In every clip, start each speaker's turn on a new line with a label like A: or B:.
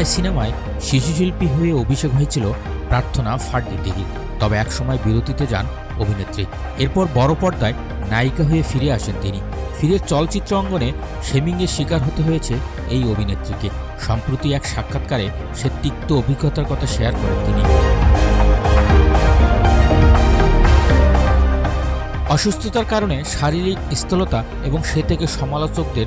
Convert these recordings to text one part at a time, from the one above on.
A: ঢাকায় সিনেমায় শিশুশিল্পী হয়ে অভিষেক হয়েছিল প্রার্থনা ফার্ডি দিঘি তবে একসময় বিরতিতে যান অভিনেত্রী। এরপর বড় পর্দায় নায়িকা হয়ে ফিরে আসেন তিনি। ফিরে চলচ্চিত্র অঙ্গনে শেমিংয়ের শিকার হতে হয়েছে এই অভিনেত্রীকে। সম্প্রতি এক সাক্ষাৎকারে সে তিক্ত অভিজ্ঞতার কথা শেয়ার করেন তিনি। অসুস্থতার কারণে শারীরিক স্থূলতা এবং সে থেকে সমালোচকদের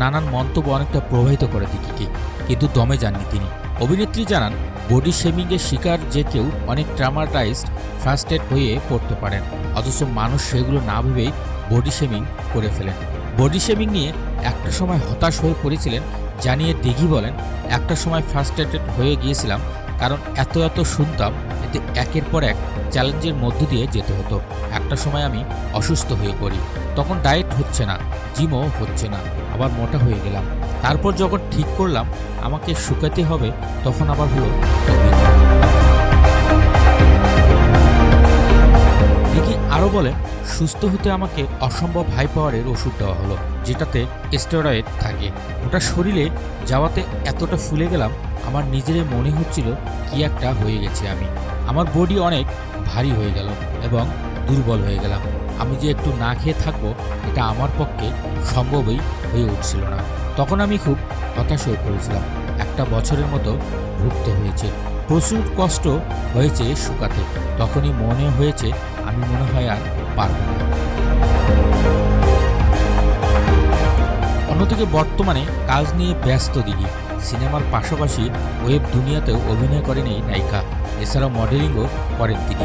A: নানান মন্তব্য অনেকটা প্রভাবিত করে দিকিকে কিন্তু দমে যাননি তিনি। অভিনেত্রী জানান, বডি শেমিংয়ের শিকার যে কেউ অনেক ট্রামাটাইজড ফ্রাস্টেড হয়ে পড়তে পারেন। অথচ মানুষ সেগুলো না ভেবেই বডি শেমিং করে ফেলেন। বডি শেমিং নিয়ে একটা সময় হতাশ হয়ে পড়েছিলেন জানিয়ে দিঘি বলেন, একটা সময় ফ্রাস্ট্রেটেড হয়ে গিয়েছিলাম কারণ এত এত শুনতাম এতে একের পর এক চ্যালেঞ্জের মধ্য দিয়ে যেতে হতো। একটা সময় আমি অসুস্থ হয়ে পড়ি। তখন ডায়েট হচ্ছে না, জিমও হচ্ছে না, আবার মোটা হয়ে গেলাম। তারপর যখন ঠিক করলাম, আমাকে শুকাতে হবে, তখন আবার হলো। দেখি আরও বলে সুস্থ হতে আমাকে অসম্ভব হাই পাওয়ারের ওষুধ দেওয়া হলো, যেটাতে স্টেরয়েড থাকে। ওটা শরীরে যাওয়াতে এতটা ফুলে গেলাম, আমার নিজেরই মনে হচ্ছিল কি একটা হয়ে গেছে আমি। আমার বডি অনেক ভারী হয়ে গেল এবং দুর্বল হয়ে গেলাম। আমি যে একটু না খেয়ে থাকব, এটা আমার পক্ষে সম্ভবই হয়ে উঠছিল না। তখন আমি খুব হতাশ হয়ে পড়েছিলাম। একটা বছরের মতো ভুগতে হয়েছে। প্রচুর কষ্ট হয়েছে শুকাতে। তখনই মনে হয়েছে, আমি মনে হয় আর পারব না। অন্যদিকে বর্তমানে কাজ নিয়ে ব্যস্ত দিঘি সিনেমার পাশাপাশি ওয়েব দুনিয়াতেও অভিনয় করেন এই নায়িকা। এছাড়াও মডেলিংও করেন তিনি।